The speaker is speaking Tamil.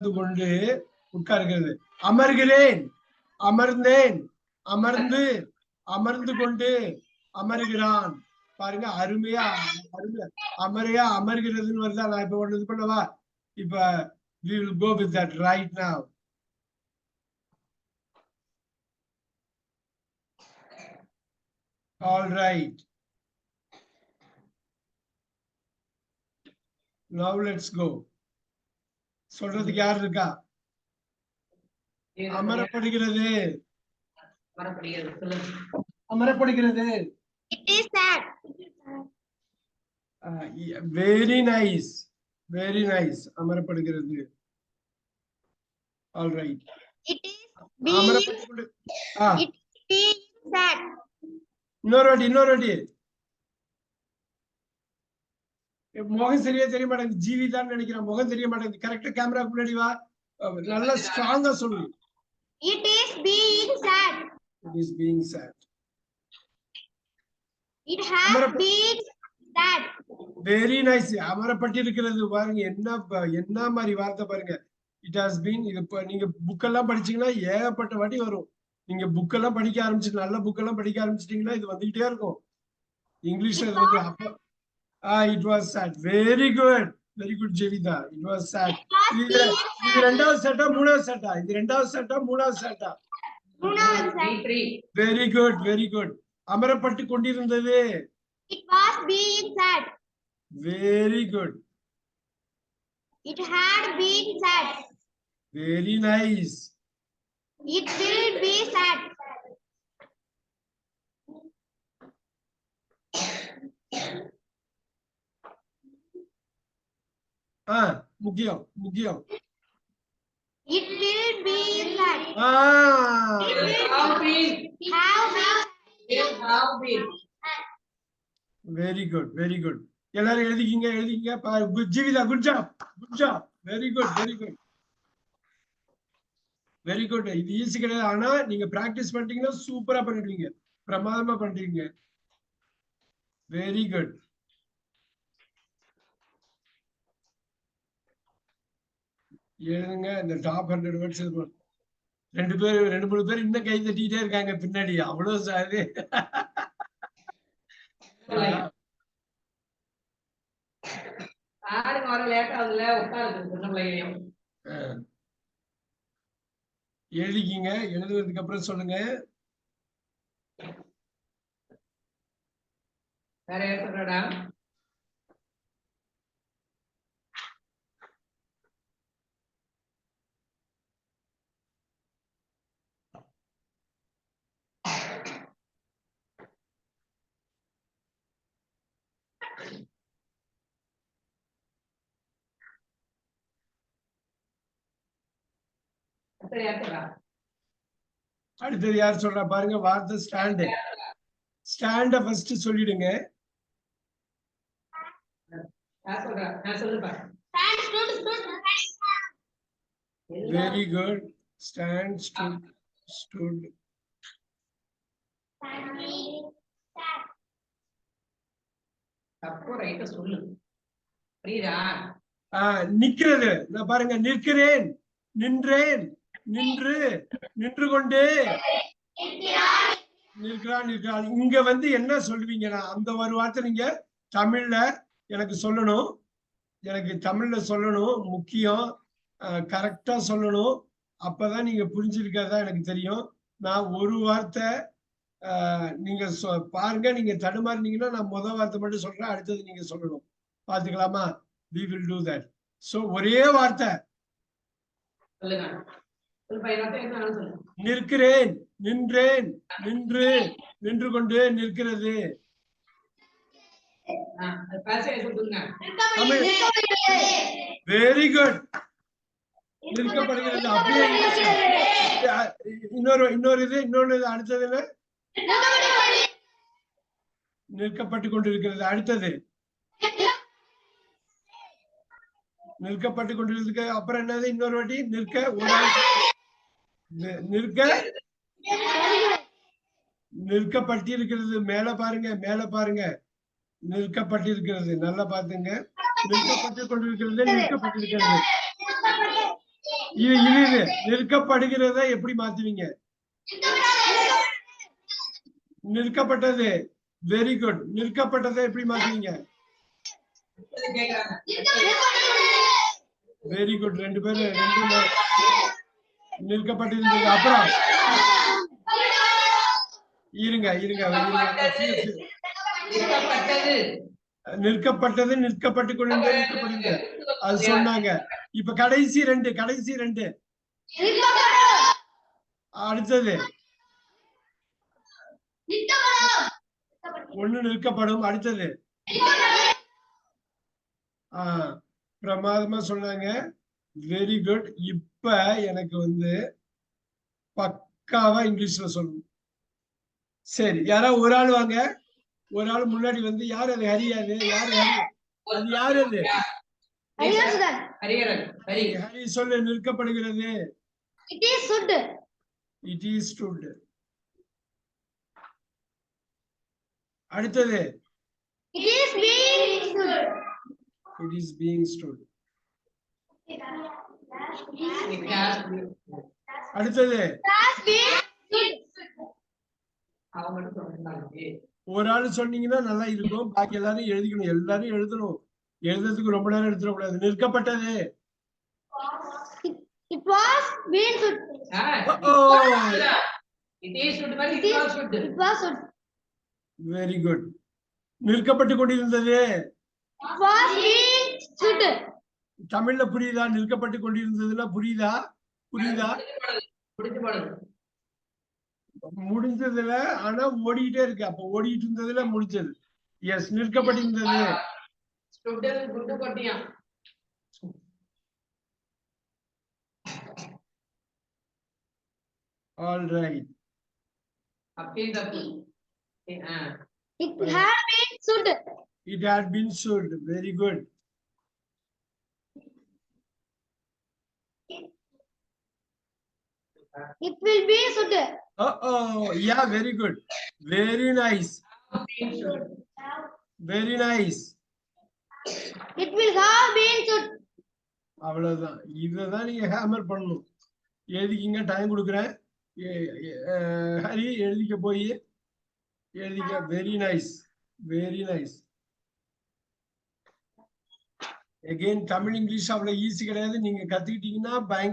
உட்கார்ந்து கொண்டு உட்கார்கிறது. அமர்கிறேன் அமர்ந்தேன் அமர்ந்து அமர்ந்து கொண்டு அமர்கிறான். பாருங்க அருமையா அருமையா அமரையா அமர்கிறதுன்னு வருதா? நான் இப்ப ஒண்ணு இது பண்ணவா? இப்ப we will go with that right now. All right. Now let's go. சொல்றதுக்கு யார் இருக்கா? அமரப்படுகிறது. அமரப்படுகிறது It is sad. Very nice very nice அமரப்படுகிறது. All right. இன்னொரு வாட்டி இன்னொரு வாட்டி. முகம் சரியா தெரிய மாட்டேங்குது. ஜீவிதான்னு நினைக்கிறேன். முகம் தெரிய மாட்டேங்குது. கரெக்டா கேமரா முன்னாடி வா. நல்லா ஸ்ட்ராங்கா சொல்லு. It is being sad. It is being sad has Amarap- been sad. Very nice அமரப்பட்டிருக்கிறது பாருங்க. என்ன என்ன மாதிரி வார்த்தை பாருங்க. இட் ஹாஸ் பீன் இது நீங்க புக் எல்லாம் படிச்சீங்கன்னா ஏகப்பட்ட வாட்டி வரும். நீங்க புக் எல்லாம் படிக்க ஆரம்பிச்சு நல்ல புக் எல்லாம் படிக்க ஆரம்பிச்சிட்டீங்கன்னா இது வந்துகிட்டே இருக்கும். இங்கிலீஷ்ல இது வந்து அப்ப ஆ it was sad very good very good Jevitha it was sad It was இது being இது ரெண்டாவது செட்டா மூணாவது செட்டா இது ரெண்டாவது செட்டா மூணாவது செட்டா மூணாவது sad. Three very good very good அமரப்பட்டு கொண்டிருந்தது It was being sad. Very good It had been sad. Very nice It will be sad. ஆ முக்கியம் முக்கியம். It will be sad. ஆ. Have been. Have been. It have been. Very good very good எல்லாரும் எழுதிக்கிங்க எழுதிக்கிங்க. Jeevitha good job good job very good very good very good இது ஈஸி கிடையாது. ஆனா நீங்க பிராக்டிஸ் பண்ணிட்டீங்கன்னா சூப்பரா பண்ணிடுவீங்க. பிரமாதமா பண்றீங்க வெரி குட் எழுதுங்க இந்த டாப் ஹண்ட்ரட் வேர்ட்ஸ் ரெண்டு பேர் ரெண்டு மூணு பேர் இன்னும் கை தட்டிக்கிட்டே இருக்காங்க பின்னாடி. அவ்வளவு சாரு எழுதிக்கிங்க. எழுதுறதுக்கு அப்புறம் சொல்லுங்க. வேற அடுத்தது யார் சொல்றா? அடுத்தது யார் சொல்றா? பாருங்க. வார்த்தை ஸ்டாண்டு ஸ்டாண்ட ஃபர்ஸ்ட் சொல்லிடுங்க very good stand stood stood. தப்பு ரைட்ட சொல்லு. புரியுதா? நிக்கிறது. நான் பாருங்க நிற்கிறேன் நின்றேன். நின்று நின்று கொண்டு நிற்கிறான் நிற்கிறான் இங்க வந்து என்ன சொல்லுவீங்கன்னா அந்த ஒரு வார்த்தை நீங்க தமிழ்ல எனக்கு சொல்லணும். எனக்கு தமிழ்ல சொல்லணும். முக்கியம். கரெக்டா சொல்லணும். அப்பதான் நீங்க புரிஞ்சிருக்கதா எனக்கு தெரியும். நான் ஒரு வார்த்தை ஆஹ், நீங்க சொ- பாருங்க நீங்க தடுமாறினீங்கன்னா நான் முத வார்த்தை மட்டும் சொல்றேன் அடுத்தது நீங்க சொல்லணும். பாத்துக்கலாமா? We will do that so ஒரே வார்த்தை. நிற்கிறேன் நின்றேன் நின்று நின்று கொண்டு நிற்கிறது. வெரி குட் நிற்கப்படுகிறது அப்படியே. இன்னொரு இன்னொரு இது இன்னொரு இது அடுத்தது நிற்கப்பட்டு கொண்டிருக்கிறது அடுத்தது. நிற்கப்பட்டு கொண்டிருக்கு அப்புறம் என்னது இன்னொரு வாட்டி? நிற்க ஒரு நிற்க. நிற்கப்பட்டிருக்கிறது. மேல பாருங்க மேல பாருங்க. நிற்கப்பட்டிருக்கிறது. நல்லா பாத்துங்க நிற்கப்பட்டு கொண்டிருக்கிறது நிற்கப்பட்டிருக்கிறது. இது இது இது. நிற்கப்படுகிறத எப்படி மாத்துவீங்க? நிற்கப்பட்டது. வெரி குட் நிற்கப்பட்டதை எப்படி மாத்துவீங்க? வெரி குட் ரெண்டு பேரும் ரெண்டு நிற்கப்பட்டிருந்தது. அப்புறம்? இருங்க இருங்க. நிற்கப்பட்டது. நிற்கப்பட்டு கொண்டிருந்தது நிற்கப்படுங்க அது சொன்னாங்க. இப்ப கடைசி ரெண்டு கடைசி ரெண்டு. அடுத்தது. ஒண்ணு நிற்கப்படும் அடுத்தது. ஆ பிரமாதமா சொன்னாங்க. வெரி குட் இப்ப எனக்கு வந்து பக்காவா இங்கிலீஷ்ல சொல்லணும். சரி யாராவது ஒரு ஆள் வாங்க. ஒரு ஆள் முன்னாடி வந்து யார் அது? ஹரியாது. யாரு? ஹரி? அது யார் அது? ஹரி. ஹரி சொல்லு நிற்கப்படுகிறது. It is should. It is stood அடுத்தது. It is being should. It is being stood. அடுத்தது. ஒரு ஆள் சொன்னீங்கன்னா நல்லா இருக்கும். பாக்கி எல்லாரும் எழுதிக்கணும். எல்லாரும் எழுதணும். எழுதுறதுக்கு ரொம்ப நேரம் எடுத்துடக்கூடாது. நிற்கப்பட்டது. வெரி குட் நிற்கப்பட்டு கொண்டிருந்தது. தமிழ்ல புரியுதா? நிற்கப்பட்டு கொண்டிருந்ததுல புரியுதா? புரியுதா? முடிஞ்சதுல ஆனா ஓடிக்கிட்டே இருக்கு. அப்ப ஓடிட்டு இருந்ததுல முடிச்சது எஸ் நிற்கப்பட்டிருந்தது. All right It had been should. It had been should very good It will be should. oh yeah very good. Very nice. Very nice. It will have been should. அவ்வளவுதான். இததான் நீங்க ஹேமர் பண்ணணும். எழுதிக்கிங்க டைம் கொடுக்குறேன். ஹரி எழுதிக்க போய். எழுதிக்க. Very nice very nice again Tamil English அவ்வளவு ஈஸி கிடையாது. நீங்க கத்துக்கிட்டீங்கன்னா பயங்கர